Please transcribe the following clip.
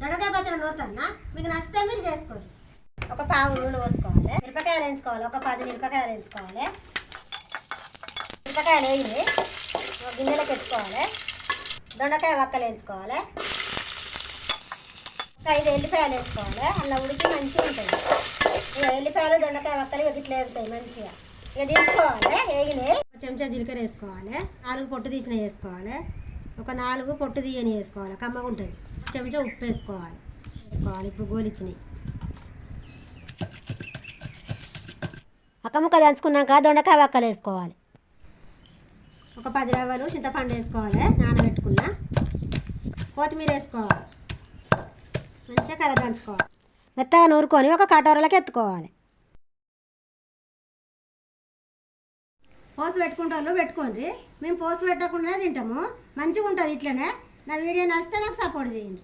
దొండకాయ పచ్చడి నూతన్నా మీకు నచ్చితే మీరు చేసుకోండి. ఒక పావు నూనె పోసుకోవాలి. మిరపకాయలు వేయించుకోవాలి. ఒక పది మిరపకాయలు వేయించుకోవాలి. మిరపకాయలు వేయి ఒక గిన్నెలో పెట్టుకోవాలి. దొండకాయ వక్కలు వేయించుకోవాలి. ఒక ఐదు ఎల్లిపాయలు వేసుకోవాలి అలా ఉడికి మంచిగా ఉంటుంది ఇక ఎల్లిపాయలు దొండకాయ వక్కలు ఇట్లా వేస్తాయి మంచిగా. ఇక తీసుకోవాలి. వేగినాయి. ఒక చెంచా జీలకర్ర వేసుకోవాలి. నాలుగు పొట్టు తీసిన వేసుకోవాలి. ఒక నాలుగు పొట్టు తీయని వేసుకోవాలి. కమ్మగా ఉంటుంది. చెంచా ఉప్పు వేసుకోవాలి. వేసుకోవాలి. ఇప్పుడు గోలిచ్చినాయి అక్కముక్క దంచుకున్నాక దొండకాయ వక్కలు వేసుకోవాలి. ఒక పది రవ్వలు చింతపండు వేసుకోవాలి. నానబెట్టుకున్న కొత్తిమీర వేసుకోవాలి. మంచిగా కర్ర దంచుకోవాలి. మెత్తగా నూరుకొని ఒక కటోరలకు ఎత్తుకోవాలి. పోసు పెట్టుకుంటారు పెట్టుకోండి. మేము పోసు పెట్టకుండా తింటాము. మంచిగా ఉంటుంది ఇట్లనే. నా వీడియో నచ్చితే నాకు సపోర్ట్ చేయండి.